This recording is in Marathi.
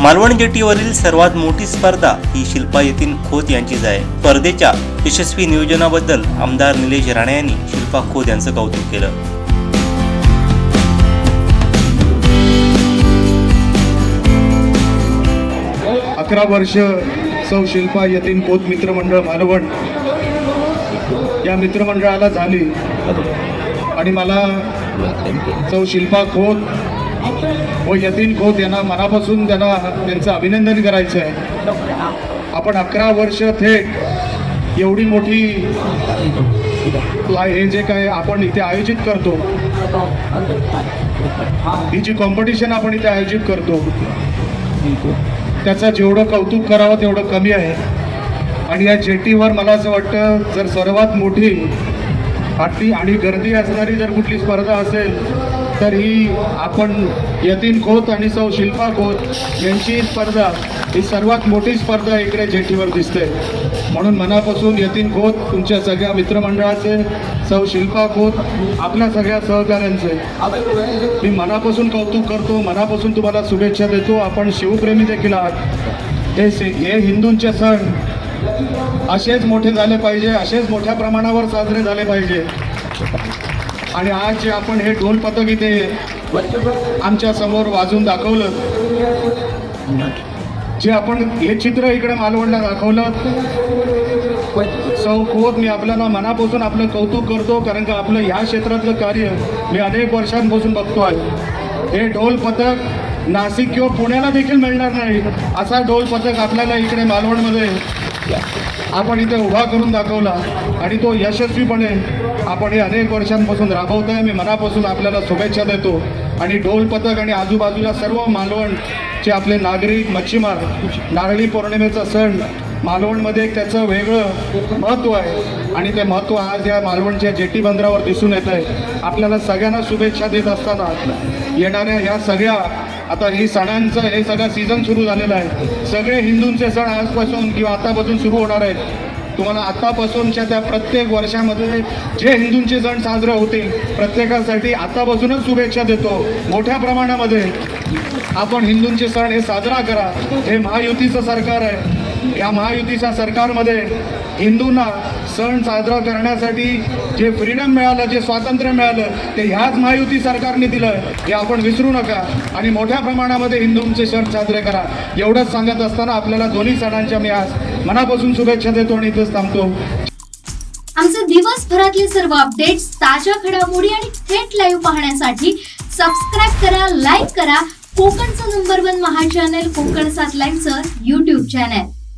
मालवण जेटीवरील सर्वात मोठी स्पर्धा ही शिल्पा यतीन खोत यांचीच आहे स्पर्धेच्या यशस्वी नियोजनाबद्दल आमदार निलेश राणे यांनी शिल्पा खोत यांचं कौतुक केलं. अकरा वर्ष सौ शिल्पा यतीन खोत मित्रमंडळ मालवण या मित्रमंडळाला झाली. आणि मला सौ शिल्पा खोत व यतीन खोत यांना मनापासून त्यांना त्यांचं अभिनंदन करायचं आहे. आपण अकरा वर्ष थेट एवढी मोठी हे जे काय आपण इथे आयोजित करतो ही जी कॉम्पिटिशन आपण इथे आयोजित करतो त्याचं जेवढं कौतुक करावं तेवढं कमी आहे. आणि या जेटीवर मला असं वाटतं जर सर्वात मोठी हट्टी आणि गर्दी असणारी जर कुठली स्पर्धा असेल तर ही आपण यतीन खोत आणि सौ शिल्पा खोत यांची स्पर्धा ही सर्वात मोठी स्पर्धा इकडे जेटीवर दिसते. म्हणून मनापासून यतीन खोत तुमच्या सगळ्या मित्रमंडळाचे सौ शिल्पा खोत आपल्या सगळ्या सहकाऱ्यांचे. मी मनापासून कौतुक करतो मनापासून तुम्हाला शुभेच्छा देतो. आपण शिवप्रेमी देखील आहात. हे हे हिंदूंचे सण असेच मोठे झाले पाहिजे असेच मोठ्या प्रमाणावर साजरे झाले पाहिजे. आणि आज जे आपण हे ढोल पथक इथे आमच्यासमोर वाजून दाखवलं जे आपण हे चित्र इकडे मालवणला दाखवलं सौ खोत मी आपल्याला मनापासून आपलं कौतुक करतो कारण का आपलं ह्या क्षेत्रातलं कार्य मी अनेक वर्षांपासून बघतो आहे हे ढोल पथक नाशिक किंवा पुण्याला देखील मिळणार नाही असा ढोल पथक आपल्याला इकडे मालवणमध्ये आपण इथे उभा करून दाखवला आणि तो यशस्वीपणे आपण हे अनेक वर्षांपासून राबवत आहे मी मनापासून आपल्याला शुभेच्छा देतो. आणि ढोल पथक आणि आजूबाजूला सर्व मालवणचे आपले नागरिक मच्छीमार नारळी पौर्णिमेचा सण मालवणमध्ये त्याचं वेगळं महत्त्व आहे. आणि ते महत्त्व आज या मालवणच्या जेटी बंदरावर दिसून येत आहे. आपल्याला सगळ्यांना शुभेच्छा देत असताना येणाऱ्या ह्या सगळ्या आता ही सणांचं हे सगळं सीझन सुरू झालेलं आहे. सगळे हिंदूंचे सण आजपासून किंवा आतापासून सुरू होणार आहेत. तुम्हाला आतापासूनच्या त्या प्रत्येक वर्षामध्ये जे हिंदूंचे सण साजरे होतील प्रत्येकासाठी आतापासूनच शुभेच्छा देतो. मोठ्या प्रमाणामध्ये आपण हिंदूंचे सण हे साजरा करा. हे महायुतीचं सरकार आहे. या महायुतीच्या सरकारमध्ये हिंदूंना सण साजरा करण्यासाठी जे फ्रीडम मिळालं जे स्वातंत्र्य मिळालं ते ह्याच महायुती सरकारने दिलं हे आपण विसरू नका. आणि मोठ्या प्रमाणामध्ये हिंदूंचे सण साजरे करा. एवढंच सांगत असताना आपल्याला दोन्ही सणांच्या मी आज मनापासून शुभेच्छा देतो आणि इथंच थांबतो. आमचे दिवसभरातले सर्व अपडेट्स ताज्या घडामोडी आणि थेट लाईव्ह पाहण्यासाठी सबस्क्राईब करा लाईक करा. कोकणचं नंबर वन महा चॅनल कोकण सात लाईनचं युट्यूब चॅनल